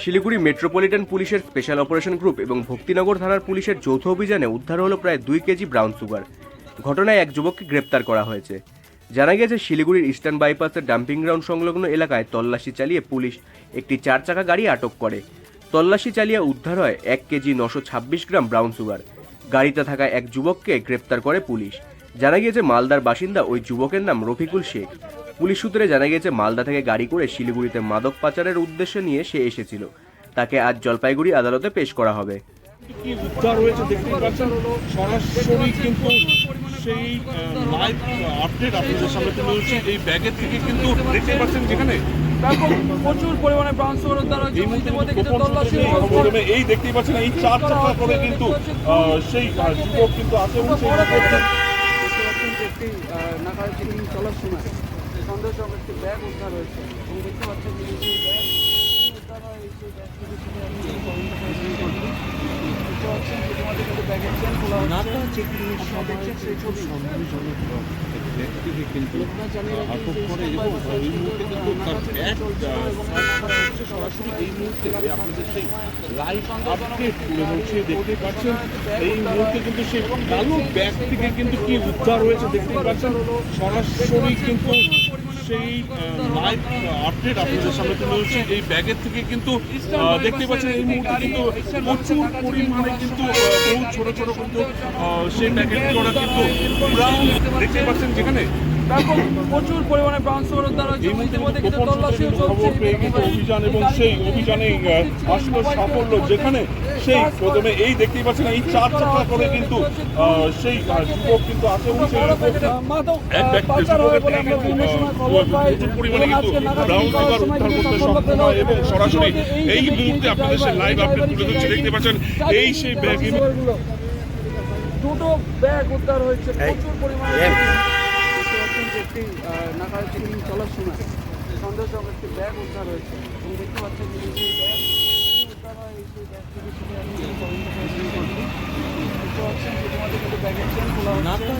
Siliguri metropolitan পুলিশের special operation group এবং ভক্তিনগর থানার পুলিশের যৌথ অভিযানে উদ্ধার হলো প্রায় দুই কেজি ব্রাউন সুগার। ঘটনায় এক যুবককে গ্রেপ্তার করা হয়েছে। জানা গেছে শিলিগুড়ির ইস্টার্ন বাইপাসের ডাম্পিং গ্রাউন্ড সংলগ্ন এলাকায় তল্লাশি চালিয়ে পুলিশ একটি চার চাকা গাড়ি আটক করে। তল্লাশি চালিয়ে উদ্ধার হয় এক কেজি নশো ছাব্বিশ গ্রাম ব্রাউন সুগার। গাড়িতে থাকা এক যুবককে গ্রেপ্তার করে পুলিশ। জানা গিয়েছে, মালদার বাসিন্দা ওই যুবকের নাম রফিকুল শেখ। পুলিশ সূত্রে জানা গিয়েছে মালদা থেকে গাড়ি করে শিলিগুড়িতে মাদক পাচারের উদ্দেশ্যে নিয়ে সে এসেছিল। তাকে আজ জলপাইগুড়ি আদালতে পেশ করা হবে। কি উদ্ধার হয়েছে দেখতেই পাচ্ছেন? সরাসরি কিন্তু সেই লাইভ আপডেট আপনাদের সামনে তুলে ধরছি। এই ব্যাগের থেকে কিন্তু দেখতে পাচ্ছেন যেখানে প্রচুর পরিমাণে ব্রাউন সুগার উদ্ধার হয়েছে এই ইতিমধ্যে কিছু তল্লাশি সূত্রে চলছে। প্রথমে এই দেখতেই পাচ্ছেন এই চার চাকা করে কিন্তু সেই যুবক কিন্তু আছে এবং সেই একটি চলার সময়। একটি ব্যাগ উদ্ধার হয়েছে। এবং দেখতে পাচ্ছেন যে সেই ব্যাগ উদ্ধার হয় ব্যাগ থেকে সেটা আমি পাচ্ছেন যে তোমাদের কিন্তু ব্যাগের চেন খোলা হচ্ছে আপনারা দেখছেন ছবি। দেখতে পাচ্ছেন এই মুহূর্তে কিন্তু সেই কালো ব্যাগ থেকে কিন্তু কি উদ্ধার হয়েছে দেখতে পাচ্ছেন সরাসরি কিন্তু সেই লাইভ আপডেট আপনাদের সামনে তুলে ধরছি। এই ব্যাগের থেকে কিন্তু দেখতে পাচ্ছেন এই মুহূর্তে কিন্তু প্রচুর পরিমাণে কিন্তু বহু ছোট ছোট কিন্তু সেই প্যাকেট কিন্তু ব্রাউন দেখতে পাচ্ছেন যেখানে। প্রচুর পরিমাণে ব্রাউন ইতিমধ্যে তল্লাশিও কিন্তু চলছে। অভিযান এবং সেই অভিযানে আসলো সাফল্য যেখানে সেই প্রথমে এই দেখতেই পাচ্ছেন এই চার চাকা করে কিন্তু আহ, সেই যুবক কিন্তু আছে এবং সেই এক ব্যক্তি প্রচুর পরিমাণে এবং কিন্তু ব্রাউন সময় উদ্ধার করতে সক্ষম হয় এবং সরাসরি এই মুহূর্তে আপনাদের সেই লাইভ আপডেট তুলে ধরছি দেখতে পাচ্ছেন এই সেই ব্যাগ দুটো ব্যাগ উদ্ধার হয়েছে প্রচুর পরিমাণে একটি চেকিং চলার সময় সন্দেহজনক একটি ব্যাগ উদ্ধার হয়েছে। এবং দেখতে পাচ্ছেন যে এই সেই ব্যাগ উদ্ধার হয় এই সেই ব্যাগ থেকে সেটা আমি তদন্ত পরিচালনা করছি দেখতে পাচ্ছেন যে তোমাদের কিন্তু ব্যাগের চেন খোলা হচ্ছে আপনারা দেখছেন সেই ছবি ব্যক্তিকে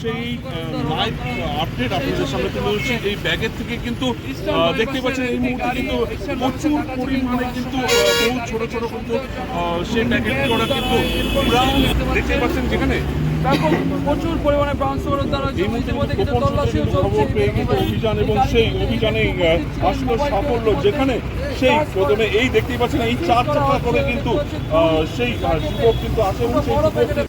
সেই লাইভ আপডেট আপনাদের সামনে তুলে ধরছি। এই ব্যাগের থেকে কিন্তু দেখতে পাচ্ছেন এই মুহূর্তে কিন্তু প্রচুর পরিমাণে কিন্তু বহু ছোট ছোট কিন্তু সেই প্যাকেট করা কিন্তু ব্রাউন দেখতে পাচ্ছেন যেখানে প্রচুর পরিমাণে ব্রাউন সুগার উদ্ধার হয়েছে এই মুহূর্তে ইতিমধ্যে কিছু গোপন সূত্রে তল্লাশিও চলছে। খবর পেয়ে কিন্তু অভিযান এবং সেই অভিযানে আসলো সাফল্য যেখানে সেই প্রথমে এই দেখতেই পাচ্ছেন এই চার চাকা করে কিন্তু সেই যুবক কিন্তু আছে এবং সেই